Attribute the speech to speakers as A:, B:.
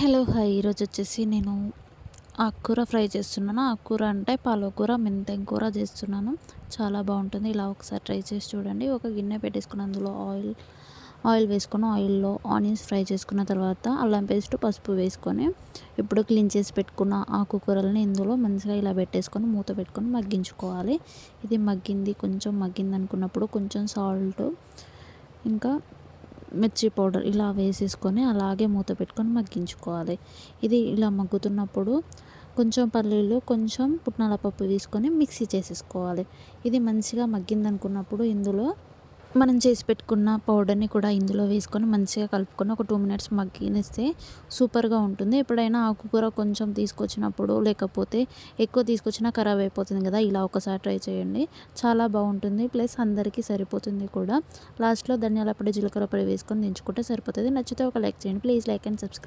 A: Hello hi. ఈరోజు వచ్చేసి నేను ఆకుకూర ఫ్రై చేస్తున్నాను. ఆకుకూర అంటే పాలకూర మెంతెం కూర చేస్తున్నాను. చాలా బాగుంటుంది. ఇలా ఒకసారి ట్రై చేసి చూడండి. ఒక గిన్నె పెట్టేసుకుని అందులో ఆయిల్ ఆయిల్ వేసుకొని ఆయిల్లో ఆనియన్స్ ఫ్రై చేసుకున్న తర్వాత అల్లం పేస్ట్ పసుపు వేసుకొని ఇప్పుడు క్లీన్ చేసి పెట్టుకున్న ఆకుకూరలని ఇందులో మంచిగా ఇలా పెట్టేసుకొని మూత పెట్టుకొని మగ్గించుకోవాలి. ఇది మగ్గింది కొంచెం మగ్గింది అనుకున్నప్పుడు కొంచెం సాల్ట్ ఇంకా మిర్చి పౌడర్ ఇలా వేసేసుకొని అలాగే మూత పెట్టుకొని మగ్గించుకోవాలి. ఇది ఇలా మగ్గుతున్నప్పుడు కొంచెం పల్లీలు కొంచెం పుట్నాల పప్పు తీసుకొని మిక్సీ చేసేసుకోవాలి. ఇది మంచిగా మగ్గింది అనుకున్నప్పుడు ఇందులో మనం చేసి పెట్టుకున్న పౌడర్ని కూడా ఇందులో వేసుకొని మంచిగా కలుపుకొని ఒక టూ మినిట్స్ మగ్గినిస్తే సూపర్గా ఉంటుంది. ఎప్పుడైనా ఆకుకూర కొంచెం తీసుకొచ్చినప్పుడు లేకపోతే ఎక్కువ తీసుకొచ్చినా ఖరాబ్ అయిపోతుంది కదా ఇలా ఒకసారి ట్రై చేయండి. చాలా బాగుంటుంది ప్లస్ అందరికీ సరిపోతుంది కూడా. లాస్ట్లో ధనియాల పొడి జీలకర్ర పొడి వేసుకొని దించుకుంటే సరిపోతుంది. నచ్చితే ఒక లైక్ చేయండి ప్లీజ్ లైక్ అండ్ సబ్స్క్రైబ్.